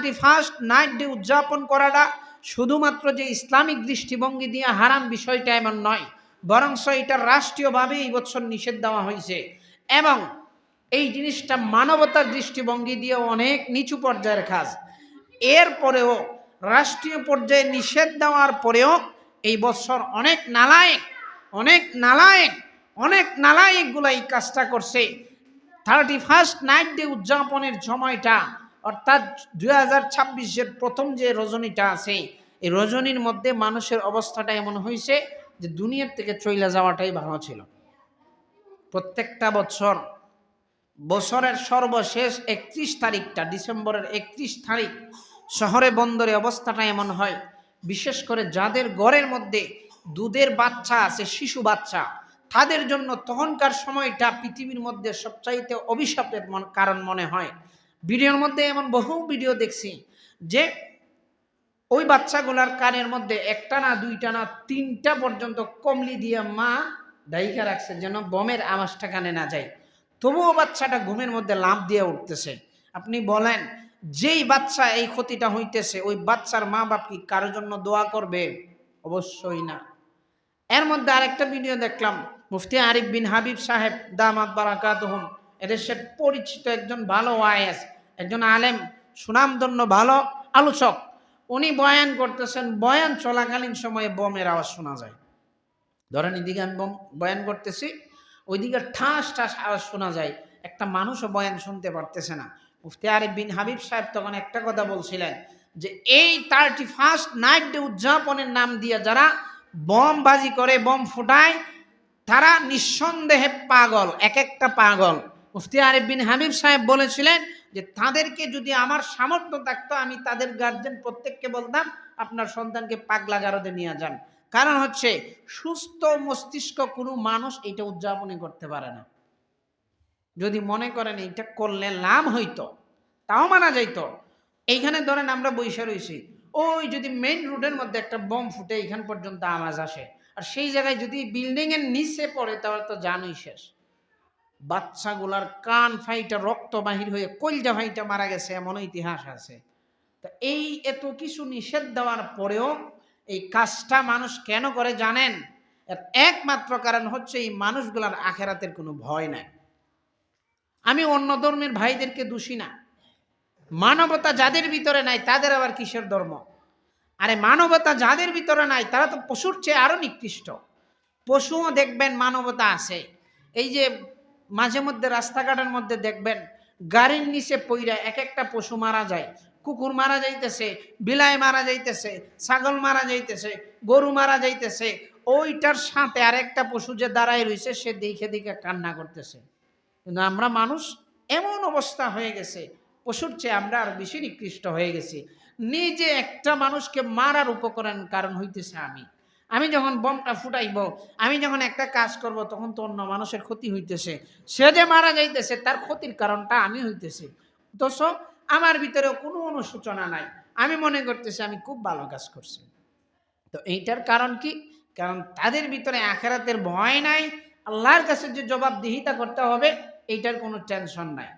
Thirty first night day উদযাপন করাটা শুধুমাত্র যে ইসলামিক দৃষ্টিভঙ্গি দিয়ে হারাম বিষয়টা এমন নয়, বরংস এটা রাষ্ট্রীয়ভাবে এই বছর নিষেধ দেওয়া হয়েছে। এবং এই জিনিসটা মানবতার দৃষ্টিভঙ্গি দিয়ে অনেক নিচু পর্যায়ের কাজ। এরপরেও রাষ্ট্রীয় পর্যায়ে নিষেধ দেওয়ার পরেও এই বছর অনেক নালায়েক অনেক নালায়েক, অনেক নালায়েকগুলো এই কাজটা করছে। থার্টি ফার্স্ট নাইট ডে উদযাপনের সময়টা অর্থাৎ দুই হাজার ছাব্বিশের প্রথম যে রজনীটা আছে, এই রজনীর মধ্যে মানুষের অবস্থাটা এমন হয়েছে যে দুনিয়ার থেকে চলে যাওয়াটাই ভালো ছিল। প্রত্যেকটা বছর, বছরের সর্বশেষ একত্রিশ তারিখটা, ডিসেম্বরের একত্রিশ তারিখ, শহরে বন্দরে অবস্থাটা এমন হয়, বিশেষ করে যাদের ঘরের মধ্যে দুধের বাচ্চা আছে, শিশু বাচ্চা, তাদের জন্য তখনকার সময়টা পৃথিবীর মধ্যে সবচাইতে অভিশাপের কারণ মনে হয়। ভিডিওর মধ্যে এমন বহু ভিডিও দেখছি যে ওই বাচ্চাগুলার কানের মধ্যে একটা না দুইটা না তিনটা পর্যন্ত কমলি দিয়ে মা দায়িকা রাখছে যেন বমের আওয়াজটা কানে না যায়। তবুও বাচ্চাটা ঘুমের মধ্যে লাভ দিয়ে উঠতেছে। আপনি বলেন, যেই বাচ্চা এই ক্ষতিটা হইতেছে, ওই বাচ্চার মা বাপ কি কারোর জন্য দোয়া করবে? অবশ্যই না। এর মধ্যে আরেকটা ভিডিও দেখলাম, মুফতি আরিফ বিন হাবিব সাহেব, দামাত বারাকাতহুম এদেশের পরিচিত একজন ভালো ওয়াইএস একজন আলেম, সুনামধন্য ভালো আলোচক। উনি বয়ান করতেছেন, বয়ান চলাকালীন সময়ে বোমের আওয়াজ শোনা যায়। ধরেন এদিকে আমি বম, বয়ান করতেছি, ওইদিকে ঠাস ঠাস আওয়াজ শোনা যায়। একটা মানুষও বয়ান শুনতে পারতেছে না। মুফতি আরিফ বিন হাবিব সাহেব তখন একটা কথা বলছিলেন যে, এই থার্টি ফার্স্ট নাইট ডে উদযাপনের নাম দিয়ে যারা বম বাজি করে, বম ফুটায়, তারা নিঃসন্দেহে পাগল, এক একটা পাগল। মুফতি আরিফ বিন হাবিব সাহেব বলেছিলেন যে, তাদেরকে যদি আমার সামর্থ্য থাকতো, আমি তাদের গার্জেন প্রত্যেককে বলতাম, আপনার সন্তানকে পাগলা গারদে নিয়ে যান। কারণ হচ্ছে, সুস্থ মস্তিষ্ক কোনো মানুষ এটা উদযাপনই করতে পারে না। যদি মনে করেন এইটা করলে লাভ হইতো, তাও মানা যাইতো। এইখানে ধরেন আমরা বৈশা রয়েছি ওই যদি মেইন রোডের মধ্যে একটা বম ফুটে, এইখান পর্যন্ত আওয়াজ আসে। আর সেই জায়গায় যদি বিল্ডিং এর নিচে পড়ে, তাহলে তো জানোই শেষ। বাচ্চাগুলার কান ফাইটা, রক্ত বাহির হয়ে কলজা ফাইটা মারা গেছে, এমন ইতিহাস আছে। তা এই এত কিছু নিষেধ দেওয়ার পরেও এই কাজটা মানুষ কেন করে জানেন? এর একমাত্র কারণ হচ্ছে এই মানুষগুলার আখেরাতের কোনো ভয় নাই। আমি অন্য ধর্মের ভাইদেরকে দোষী না। মানবতা যাদের ভিতরে নাই, তাদের আবার কিসের ধর্ম? আরে মানবতা যাদের ভিতরে নাই, তারা তো পশুর চেয়ে আরও নিকৃষ্ট। পশুও দেখবেন মানবতা আছে। এই যে মাঝে মধ্যে রাস্তাঘাটের মধ্যে দেখবেন গাড়ির নিচে পইরা এক একটা পশু মারা যায়। কুকুর মারা যাইতেছে, বিলাই মারা যাইতেছে, ছাগল মারা যাইতেছে, গরু মারা যাইতেছে, ওইটার সাথে আরেকটা পশু যে দাঁড়ায় রয়েছে সে দেখে দেখে কান্না করতেছে। কিন্তু আমরা মানুষ এমন অবস্থা হয়ে গেছে, পশুর চেয়ে আমরা আর বেশি নিকৃষ্ট হয়ে গেছি। নিজে একটা মানুষকে মারার উপকরণ কারণ হইতেছে আমি। আমি যখন বমটা ফুটাইব, আমি যখন একটা কাজ করব, তখন তো অন্য মানুষের ক্ষতি হইতেছে। সে যে মারা যাইতেছে, তার ক্ষতির কারণটা আমি হইতেছি। অথচ আমার ভিতরে কোনো অনুসূচনা নাই। আমি মনে করতেছি, আমি খুব ভালো কাজ করছি। তো এইটার কারণ কি? কারণ তাদের ভিতরে আখেরাতের ভয় নাই। আল্লাহর কাছে যে জবাবদিহিতা করতে হবে, এইটার কোনো টেনশন নাই।